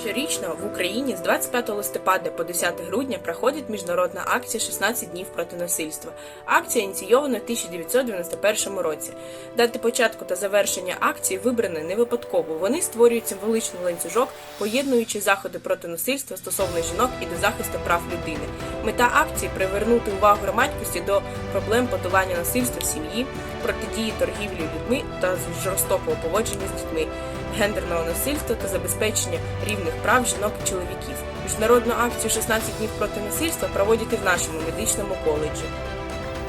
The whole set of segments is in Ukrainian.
Щорічно в Україні з 25 листопада по 10 грудня проходить міжнародна акція «16 днів проти насильства. Акція ініційована в 1991 році. Дати початку та завершення акції вибрані не випадково. Вони створюють символичний ланцюжок, поєднуючи заходи проти насильства стосовно жінок і до захисту прав людини. Мета акції привернути увагу громадськості до проблем подолання насильства в сім'ї, протидії торгівлі людьми та жорстокого поводження з дітьми, гендерного насильства та забезпечення рівних прав жінок і чоловіків. Міжнародну акцію «16 днів проти насильства проводять і в нашому медичному коледжі.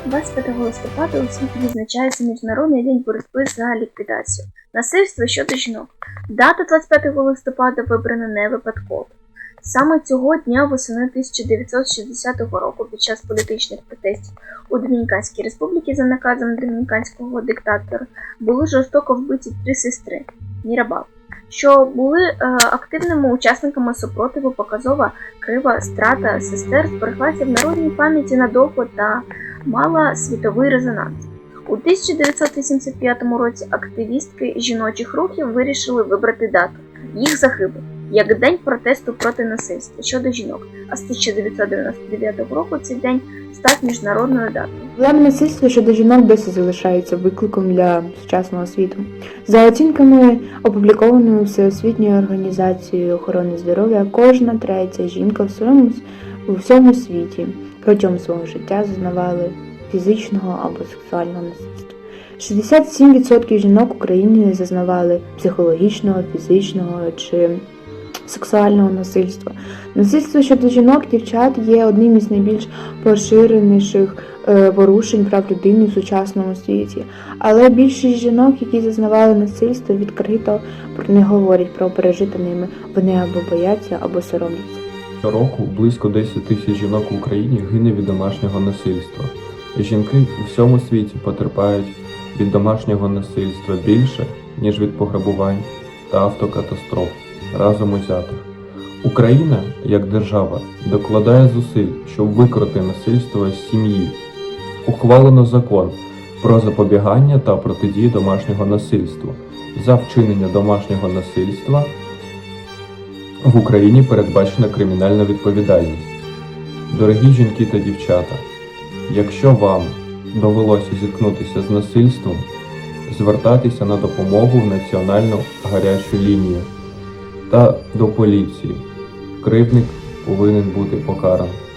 25 листопада у світі відзначається Міжнародний день боротьби за ліквідацію насильства щодо жінок. Дата 25 листопада вибрана не випадково. Саме цього дня восени 1960 року під час політичних протестів у Домініканській республіці за наказом домініканського диктатора були жорстоко вбиті три сестри Мірабал, що були е, активними учасниками супротиву показова крива страта сестер збереглася в народній пам'яті надовго та мала світовий резонанс. У 1985 році активістки жіночих рухів вирішили вибрати дату їх загибель як день протесту проти насильства щодо жінок. А з 1999 року цей день став міжнародною датою. Проблема насильства щодо жінок досі залишається викликом для сучасного світу. За оцінками, опублікованими Всеосвітньою організацією охорони здоров'я, кожна третя жінка в своєму у всьому світі протягом свого життя зазнавали фізичного або сексуального насильства. 67% жінок в Україні зазнавали психологічного, фізичного чи сексуального насильства. Насильство щодо жінок, дівчат є одним із найбільш поширеніших е, порушень прав людини в сучасному світі. Але більшість жінок, які зазнавали насильство, відкрито не говорять про пережите ними. Вони або бояться, або соромляться. Щороку близько 10 тисяч жінок в Україні гине від домашнього насильства. Жінки у всьому світі потерпають від домашнього насильства більше, ніж від пограбувань та автокатастроф разом узятих. Україна, як держава, докладає зусиль, щоб викорити насильство з сім'ї. Ухвалено закон про запобігання та протидію домашнього насильства. За вчинення домашнього насильства в Україні передбачена кримінальна відповідальність. Дорогі жінки та дівчата, якщо вам довелося зіткнутися з насильством, звертайтеся на допомогу в Національну гарячу лінію та до поліції. Кривдник повинен бути покараний.